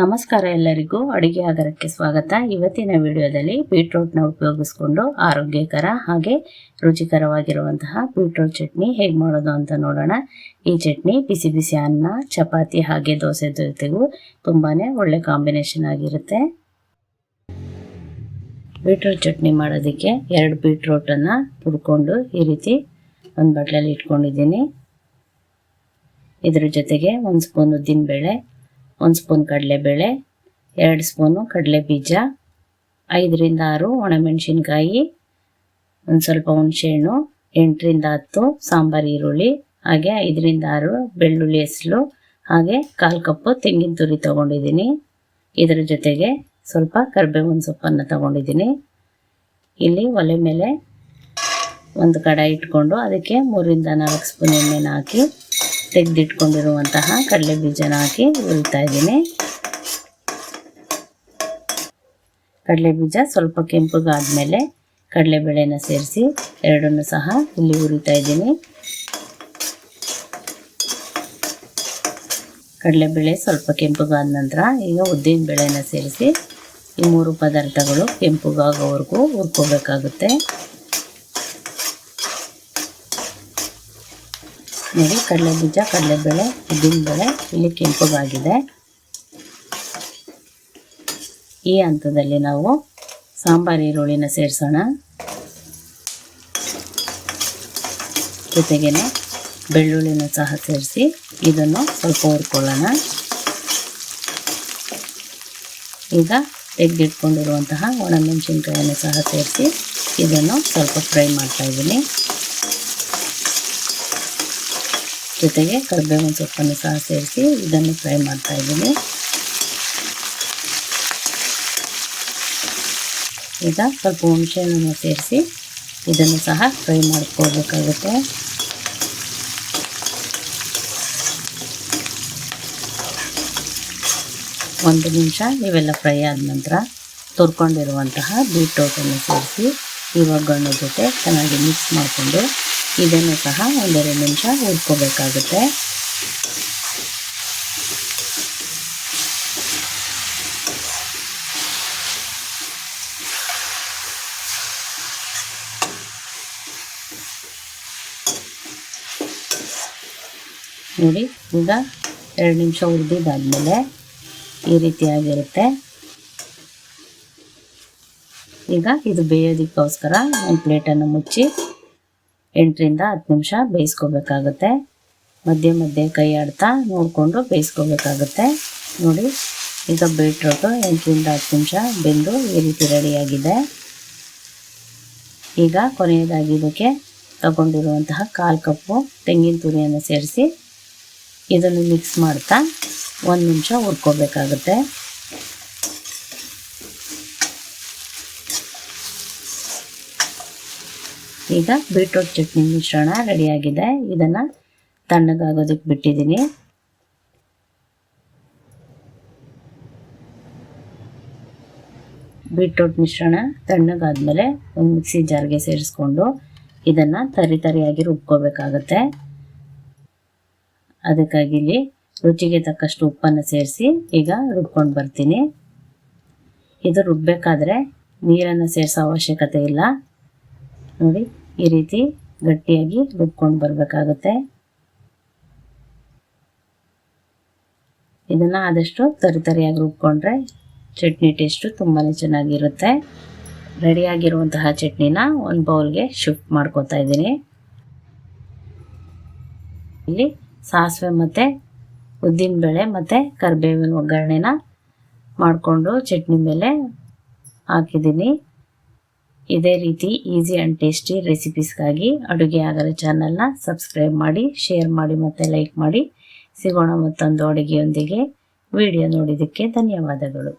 ನಮಸ್ಕಾರ ಎಲ್ಲರಿಗೂ. ಅಡುಗೆ ಆಗರಕ್ಕೆ ಸ್ವಾಗತ. ಇವತ್ತಿನ ವಿಡಿಯೋದಲ್ಲಿ ಬೀಟ್ರೂಟ್ನ ಉಪಯೋಗಿಸ್ಕೊಂಡು ಆರೋಗ್ಯಕರ ಹಾಗೆ ರುಚಿಕರವಾಗಿರುವಂತಹ ಬೀಟ್ರೂಟ್ ಚಟ್ನಿ ಹೇಗೆ ಮಾಡೋದು ಅಂತ ನೋಡೋಣ. ಈ ಚಟ್ನಿ ಬಿಸಿ ಬಿಸಿ ಅನ್ನ, ಚಪಾತಿ ಹಾಗೆ ದೋಸೆ ಜೊತೆಗೂ ತುಂಬಾ ಒಳ್ಳೆ ಕಾಂಬಿನೇಷನ್ ಆಗಿರುತ್ತೆ. ಬೀಟ್ರೂಟ್ ಚಟ್ನಿ ಮಾಡೋದಕ್ಕೆ ಎರಡು ಬೀಟ್ರೂಟನ್ನು ಹುಡ್ಕೊಂಡು ಈ ರೀತಿ ಒಂದು ಬಟ್ಲಲ್ಲಿ ಇಟ್ಕೊಂಡಿದ್ದೀನಿ. ಇದ್ರ ಜೊತೆಗೆ ಒಂದು ಸ್ಪೂನ್ ಉದ್ದಿನಬೇಳೆ ಒಂದು ಸ್ಪೂನ್ ಕಡಲೆಬೇಳೆ, ಎರಡು ಸ್ಪೂನು ಕಡಲೆ ಬೀಜ ಐದರಿಂದ ಆರು ಒಣಮೆಣಸಿನ್ಕಾಯಿ, ಒಂದು ಸ್ವಲ್ಪ ಹುಣಸೆಹಣ್ಣು, ಎಂಟರಿಂದ ಹತ್ತು ಸಾಂಬಾರು ಈರುಳ್ಳಿ, ಹಾಗೆ ಐದರಿಂದ ಆರು ಬೆಳ್ಳುಳ್ಳಿ ಹೆಸಲು, ಹಾಗೆ ಕಾಲು ಕಪ್ಪು ತೆಂಗಿನ ತುರಿ ತೊಗೊಂಡಿದ್ದೀನಿ. ಇದರ ಜೊತೆಗೆ ಸ್ವಲ್ಪ ಕರಿಬೇವಿನ ಸೊಪ್ಪನ್ನು ತೊಗೊಂಡಿದ್ದೀನಿ. ಇಲ್ಲಿ ಒಲೆ ಮೇಲೆ ಒಂದು ಕಡಾಯಿ ಇಟ್ಕೊಂಡು ಅದಕ್ಕೆ ಮೂರಿಂದ ನಾಲ್ಕು ಸ್ಪೂನ್ ಎಣ್ಣೆನ ಹಾಕಿ ತೆಗೆದಿಟ್ಕೊಂಡಿರುವಂತಹ ಕಡಲೆ ಬೀಜನ ಹಾಕಿ ಹುರಿತಾ ಇದ್ದೀನಿ. ಕಡಲೆ ಬೀಜ ಸ್ವಲ್ಪ ಕೆಂಪಗಾದ್ಮೇಲೆ ಕಡಲೆಬೇಳೆನ ಸೇರಿಸಿ ಎರಡನ್ನು ಸಹ ಇಲ್ಲಿ ಹುರಿತಾ ಇದ್ದೀನಿ. ಕಡಲೆಬೇಳೆ ಸ್ವಲ್ಪ ಕೆಂಪಗಾದ ನಂತರ ಈಗ ಉದ್ದಿನ ಬೇಳೆನ ಸೇರಿಸಿ ಈ ಮೂರು ಪದಾರ್ಥಗಳು ಕೆಂಪುಗಾಗೋವರೆಗೂ ಹುರ್ಕೋಬೇಕಾಗುತ್ತೆ. ನೋಡಿ ಕಡಲೆ ಬೀಜ, ಕಡಲೆಬೇಳೆ, ಉದ್ದಿನಬೇಳೆ. ಇಲ್ಲಿ ಕೆಂಪುಗಾಗಿದೆ. ಈ ಹಂತದಲ್ಲಿ ನಾವು ಸಾಂಬಾರು, ಈರುಳ್ಳಿನ ಸೇರಿಸೋಣ. ಜೊತೆಗೆ ಬೆಳ್ಳುಳ್ಳಿನ ಸಹ ಸೇರಿಸಿ ಇದನ್ನು ಸ್ವಲ್ಪ ಹುರ್ಕೊಳ್ಳೋಣ. ಈಗ ತೆಗೆದಿಟ್ಕೊಂಡಿರುವಂತಹ ಒಣಮೆಣಸಿನ್ಕಾಯನ್ನು ಸಹ ಸೇರಿಸಿ ಇದನ್ನು ಸ್ವಲ್ಪ ಫ್ರೈ ಮಾಡ್ತಾ ಇದ್ದೀನಿ. ಜೊತೆಗೆ ಕರಿಬೇವಿನ ಸೊಪ್ಪನ್ನು ಸಹ ಸೇರಿಸಿ ಇದನ್ನು ಫ್ರೈ ಮಾಡ್ತಾ ಇದ್ದೀನಿ. ಈಗ ಸ್ವಲ್ಪ ಹುಣಸೆಹಣ್ಣನ್ನು ಸೇರಿಸಿ ಇದನ್ನು ಸಹ ಫ್ರೈ ಮಾಡ್ಕೋಬೇಕಾಗುತ್ತೆ ಒಂದು ನಿಮಿಷ ಇವೆಲ್ಲ ಫ್ರೈ ಆದ ನಂತರ ತುರ್ಕೊಂಡಿರುವಂತಹ ಬೀಟ್ರೋಟನ್ನು ಸೇರಿಸಿ ಈ ಒಗ್ಗರಣೆ ಜೊತೆ ಚೆನ್ನಾಗಿ ಮಿಕ್ಸ್ ಮಾಡಿಕೊಂಡು ಇದನ್ನು ಸಹ ಒಂದೆರಡು ನಿಮಿಷ ಹುರ್ಕೋಬೇಕಾಗುತ್ತೆ. ನೋಡಿ, ಈಗ ಎರಡು ನಿಮಿಷ ಹುರಿದಿದ್ದಾದಮೇಲೆ ಈ ರೀತಿಯಾಗಿರುತ್ತೆ. ಈಗ ಇದು ಬೇಯೋದಕ್ಕೋಸ್ಕರ ಒಂದು ಪ್ಲೇಟನ್ನು ಮುಚ್ಚಿ ಎಂಟರಿಂದ ಹತ್ತು ನಿಮಿಷ ಬೇಯಿಸ್ಕೋಬೇಕಾಗುತ್ತೆ. ಮಧ್ಯೆ ಮಧ್ಯೆ ಕೈ ಆಡ್ತಾ ನೋಡಿಕೊಂಡು ಬೇಯಿಸ್ಕೋಬೇಕಾಗುತ್ತೆ. ನೋಡಿ, ಈಗ ಬೀಟ್ರೋಟು ಎಂಟರಿಂದ ಹತ್ತು ನಿಮಿಷ ಬೆಂದು ಈ ರೀತಿ ರೆಡಿಯಾಗಿದೆ. ಈಗ ಕೊನೆಯದಾಗಿ ಇದಕ್ಕೆ ತಗೊಂಡಿರುವಂತಹ ಕಾಲು ಕಪ್ಪು, ತೆಂಗಿನ ತುರಿಯನ್ನು ಸೇರಿಸಿ ಇದನ್ನು ಮಿಕ್ಸ್ ಮಾಡ್ತಾ ಒಂದು ನಿಮಿಷ ಹುರ್ಕೋಬೇಕಾಗುತ್ತೆ. ಈಗ ಬೀಟ್ರೂಟ್ ಚಟ್ನಿ ಮಿಶ್ರಣ ರೆಡಿಯಾಗಿದೆ. ಇದನ್ನು ತಣ್ಣಗಾಗೋದಕ್ಕೆ ಬಿಟ್ಟಿದ್ದೀನಿ. ಬೀಟ್ರೂಟ್ ಮಿಶ್ರಣ ತಣ್ಣಗಾದ್ಮೇಲೆ ಒಂದು ಮಿಕ್ಸಿ ಜಾರ್ಗೆ ಸೇರಿಸ್ಕೊಂಡು ಇದನ್ನು ತರಿ ತರಿಯಾಗಿ ರುಬ್ಕೋಬೇಕಾಗತ್ತೆ. ಅದಕ್ಕಾಗಿ ಇಲ್ಲಿ ರುಚಿಗೆ ತಕ್ಕಷ್ಟು ಉಪ್ಪನ್ನು ಸೇರಿಸಿ ಈಗ ರುಬ್ಕೊಂಡು ಬರ್ತೀನಿ. ಇದು ರುಬ್ಬಬೇಕಾದ್ರೆ ನೀರನ್ನು ಸೇರಿಸೋ ಅವಶ್ಯಕತೆ ಇಲ್ಲ. ನೋಡಿ. ಈ ರೀತಿ ಗಟ್ಟಿಯಾಗಿ ರುಬ್ಕೊಂಡು ಬರಬೇಕಾಗುತ್ತೆ. ಇದನ್ನು ಆದಷ್ಟು ತರಿತರಿಯಾಗಿ ರುಬ್ಕೊಂಡ್ರೆ ಚಟ್ನಿ ಟೇಸ್ಟು ತುಂಬಾ ಚೆನ್ನಾಗಿರುತ್ತೆ. ರೆಡಿಯಾಗಿರುವಂತಹ ಚಟ್ನಿನ ಒಂದು ಬೌಲ್ಗೆ ಶಿಫ್ಟ್ ಮಾಡ್ಕೊತಾ ಇದ್ದೀನಿ. ಇಲ್ಲಿ ಸಾಸಿವೆ ಮತ್ತು ಉದ್ದಿನಬೇಳೆ ಮತ್ತು ಕರಿಬೇವಿನ ಒಗ್ಗರಣೆನ ಮಾಡಿಕೊಂಡು ಚಟ್ನಿ ಮೇಲೆ ಹಾಕಿದ್ದೀನಿ. ಇದೇ ರೀತಿ ಈಸಿ ಆ್ಯಂಡ್ ಟೇಸ್ಟಿ ರೆಸಿಪೀಸ್ಗಾಗಿ ಅಡುಗೆ ಆಗರ ಚಾನಲ್ನ ಸಬ್ಸ್ಕ್ರೈಬ್ ಮಾಡಿ ಶೇರ್ ಮಾಡಿ ಮತ್ತು ಲೈಕ್ ಮಾಡಿ. ಸಿಗೋಣ ಮತ್ತೊಂದು ಅಡುಗೆಯೊಂದಿಗೆ. ವಿಡಿಯೋ ನೋಡಿದ್ದಕ್ಕೆ ಧನ್ಯವಾದಗಳು.